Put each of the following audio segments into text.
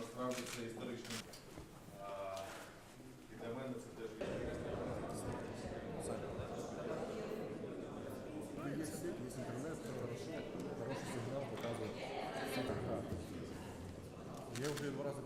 Насправді це історичний. І для мене це теж Есть интернет, хороший сигнал показывает. Я уже два раза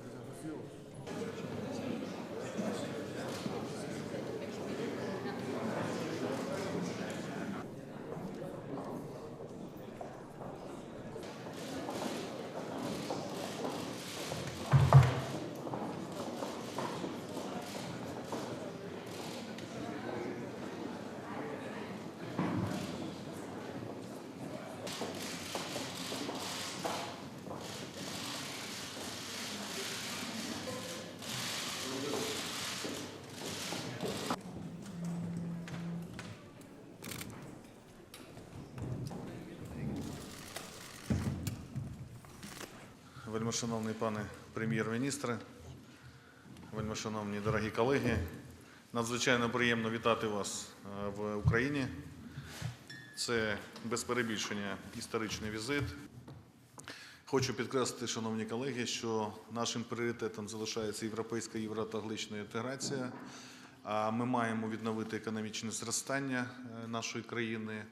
Вельмишановний пане прем'єр-міністре, вельмишановні дорогі колеги, надзвичайно приємно вітати вас е, в Україні. Це без перебільшення історичний візит. Хочу підкреслити, шановні колеги, що нашим пріоритетом залишається європейська євроатлантична інтеграція. А Ми маємо відновити економічне зростання е, нашої країни.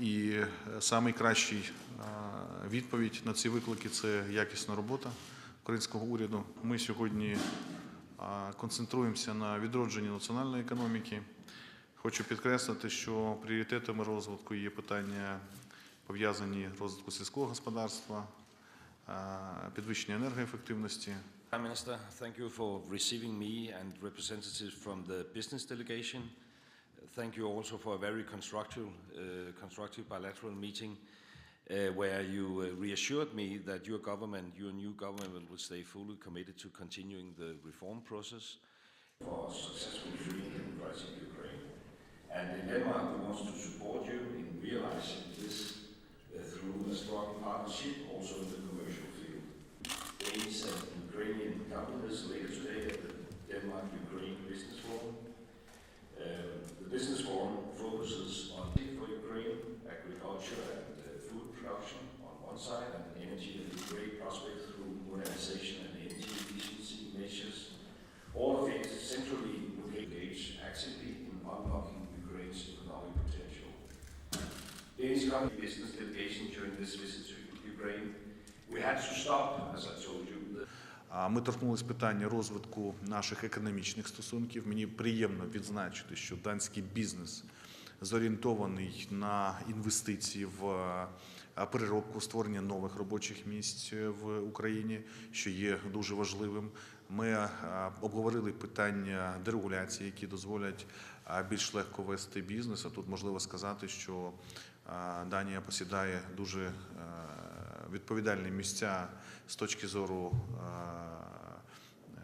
І найкращий відповідь на ці виклики це якісна робота українського уряду. Ми сьогодні концентруємося на відродженні національної економіки. Хочу підкреслити, що пріоритетами розвитку є питання пов'язані з розвитку сільського господарства, підвищення енергоефективності, Prime Minister, thank you for receiving me and representatives from the business delegation. Thank you also for a very constructive, uh, constructive bilateral meeting uh, where you uh, reassured me that your government, your new government, will stay fully committed to continuing the reform process for successful and democratic Ukraine. And in Denmark, we want to this visit to Ukraine, we had to stop, as I told you, Ми торкнулись питання розвитку наших економічних стосунків. Мені приємно відзначити, що данський бізнес зорієнтований на інвестиції в переробку створення нових робочих місць в Україні, що є дуже важливим. Ми обговорили питання дерегуляції, які дозволять більш легко вести бізнес. А тут можливо сказати, що Данія посідає дуже е, відповідальні місця з точки зору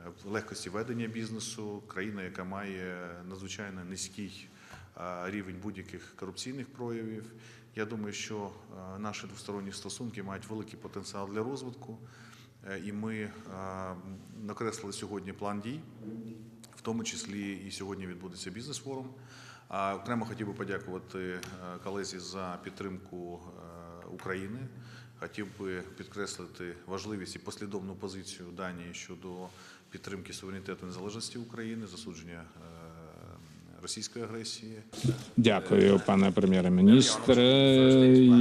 е, легкості ведення бізнесу, країна, яка має надзвичайно низький е, рівень будь-яких корупційних проявів. Я думаю, що наші двосторонні стосунки мають великий потенціал для розвитку, і ми накреслили сьогодні план дій, в тому числі і сьогодні відбудеться бізнес-форум. А Окремо хотів би подякувати е, колезі за підтримку е, України. Хотів би підкреслити важливість і послідовну позицію Данії щодо підтримки суверенітету і незалежності України, засудження е, російської агресії. Дякую, пане прем'єр-міністре.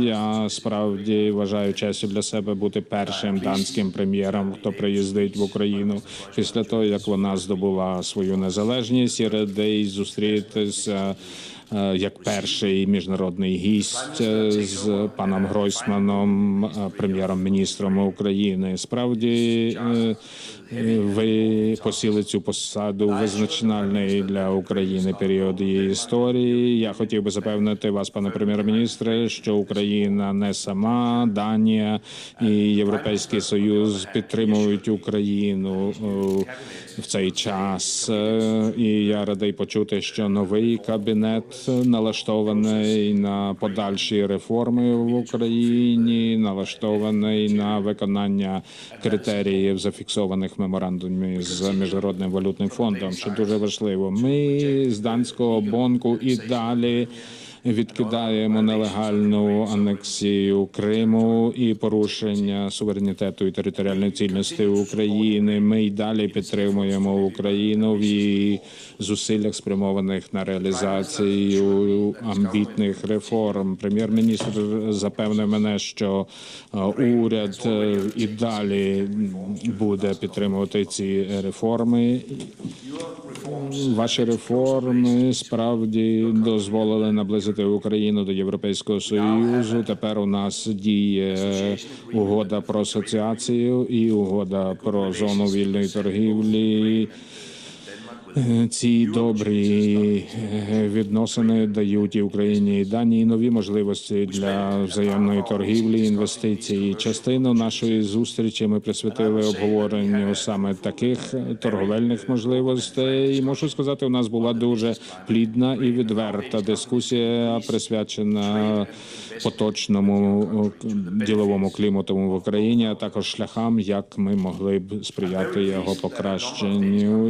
Я справді вважаю честю для себе бути першим данським прем'єром, хто приїздить в Україну після того, як вона здобула свою незалежність і радий зустрітися. Е, Як перший міжнародний гість е, з паном Гройсманом, е, прем'єром-міністром України, справді ви посіли цю посаду визначальний для України період її історії. Я хотів би запевнити вас, пане прем'єр-міністре, що Україна не сама, Данія і Європейський Союз підтримують Україну в цей час. І я радий почути, що новий кабінет налаштований на подальші реформи в Україні, налаштований на виконання критеріїв зафіксованих меморандумі з міжнародним валютним фондом, що дуже важливо. Ми з данського бонку і далі відкидаємо нелегальну анексію Криму і порушення суверенітету і територіальної цілісності України. Ми й далі підтримуємо Україну в її зусиллях, спрямованих на реалізацію амбітних реформ. Прем'єр-міністр запевнив мене, що е, уряд е, і далі буде підтримувати ці реформи. Ваші реформи справді дозволили наблизити Україну до Європейського союзу. Тепер у нас діє угода про асоціацію і угода про зону вільної торгівлі. Е, Ці добрі е, відносини дають і Україні і Данії нові можливості для взаємної торгівлі, інвестицій. Частину нашої зустрічі ми присвятили обговоренню саме таких торговельних можливостей. І можу сказати, у нас була дуже плідна і відверта дискусія, присвячена поточному діловому клімату в Україні, а також шляхам, як ми могли б сприяти його покращенню.